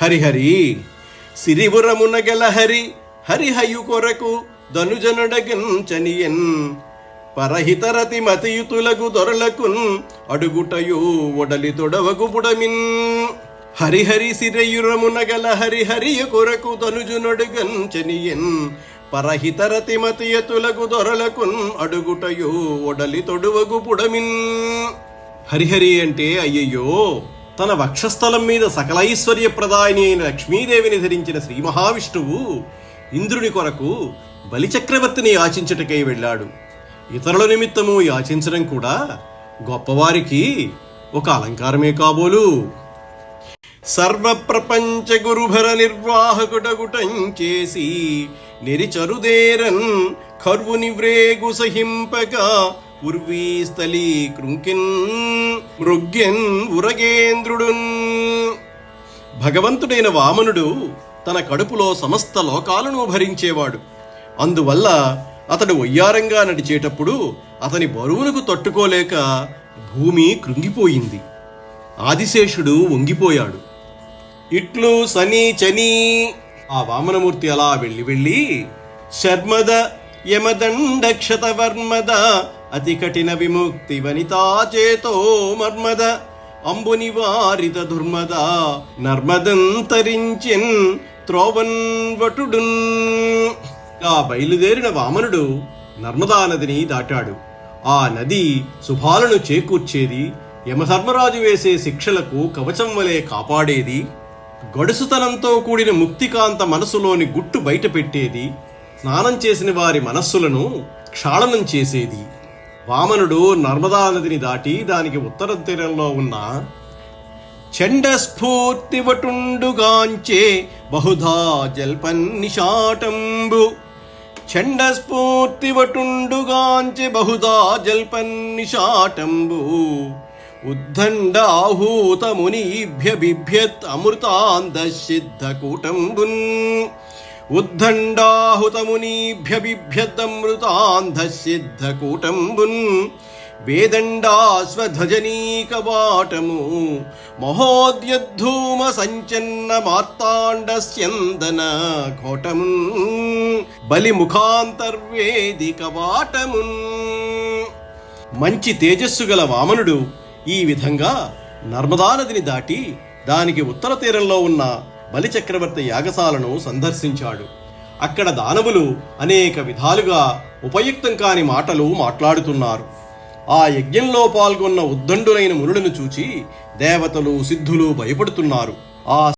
హరిహరి సిరివురమున గల హరి హరిహయు కొరకు ధనుజనుడగంచనియన్ పరహితరతి మతియుతులకు దొరలకున్ అడుగుటయు ఒడలి తొడవగు బుడమిన్. హరిహరి సిరయురమున గల హరిహరియ కొరకు ధనుజునడుగంచనియన్ పరహితరతి మతియతులకు దొరలకున్ అడుగుటయు ఒడలి తొడువగు పుడమిన్ హరిహరి అంటే అయ్యయ్యో తన వక్షస్థలం మీద సకలైశ్వర్యప్రదాయిని అయిన లక్ష్మీదేవిని ధరించిన శ్రీ మహావిష్ణువు ఇంద్రుని కొరకు బలిచక్రవర్తిని యాచించుటకై వెళ్ళాడు. ఇతరుల నిమిత్తము యాచించడం కూడా గొప్పవారికి ఒక అలంకారమే కాబోలు. సర్వప్రపంచ గురుభర నిర్వాహకుడగుటం చేసి నిరిచరుదేరన్ కర్వుని వ్రేగు సహింపగా ఉర్వీస్థలి కృంకిన్ మృగ్యన్ ఉరగేంద్రుడున్ భగవంతుడైన వామనుడు తన కడుపులో సమస్త లోకాలను భరించేవాడు. అందువల్ల అతడు వయ్యారంగా నడిచేటప్పుడు అతని బరువులకు తట్టుకోలేక భూమి కృంగిపోయింది. ఆదిశేషుడు వంగిపోయాడు. ఇట్లు సని చని ఆ వామనమూర్తి అలా వెళ్ళి వెళ్ళి శర్మద యమదండక్షత వర్మద అతి కఠిన విముక్తి వనితా చేతో మర్మద. అంబు నివారిత దుర్మద. నర్మదంతరించిన్ త్రోవన్వటుడున్ ఆ బయలుదేరిన వామనుడు నర్మదా నదిని దాటాడు. ఆ నది శుభాలను చేకూర్చేది యమధర్మరాజు వేసే శిక్షలకు కవచం వలె కాపాడేది గడుసుతనంతో కూడిన ముక్తికాంత మనసులోని గుట్టు బయటపెట్టేది స్నానం చేసిన వారి మనస్సులను క్షాళనం చేసేది. వామనుడు నర్మదా నదిని దాటి దానికి ఉత్తర తీరంలో ఉన్న చండస్ఫూర్తివటుండుగాంచే బహుధా జల్పన్నిషాటంబు. చండస్ఫూర్తివటుండుగాంచే బహుధా జల్పన్నిషాటంబు. ఉద్దండ ఆహూత మునీభ్య బిభ్యత్ అమృతాంద సిద్ధ కూటంబున్ ఉద్దండాహుత బిభ్యదమృతాంధ సిద్ధ కూటంబున్ వేదండాస్వధ్వజనీకవాటము మహోద్యద్ధూమ సంచన్న మార్తాండస్యందన కోటమున్ బలిముఖాంతర్వేది కవాటమున్ మంచి తేజస్సు గల వామనుడు ఈ విధంగా నర్మదా నదిని దాటి దానికి ఉత్తర తీరంలో ఉన్న బలిచక్రవర్తి యాగశాలను సందర్శించాడు. అక్కడ దానవులు అనేక విధాలుగా ఉపయుక్తం కాని మాటలు మాట్లాడుతున్నారు. ఆ యజ్ఞంలో పాల్గొన్న ఉద్దండులైన మునులను చూచి దేవతలు సిద్ధులు భయపడుతున్నారు. ఆ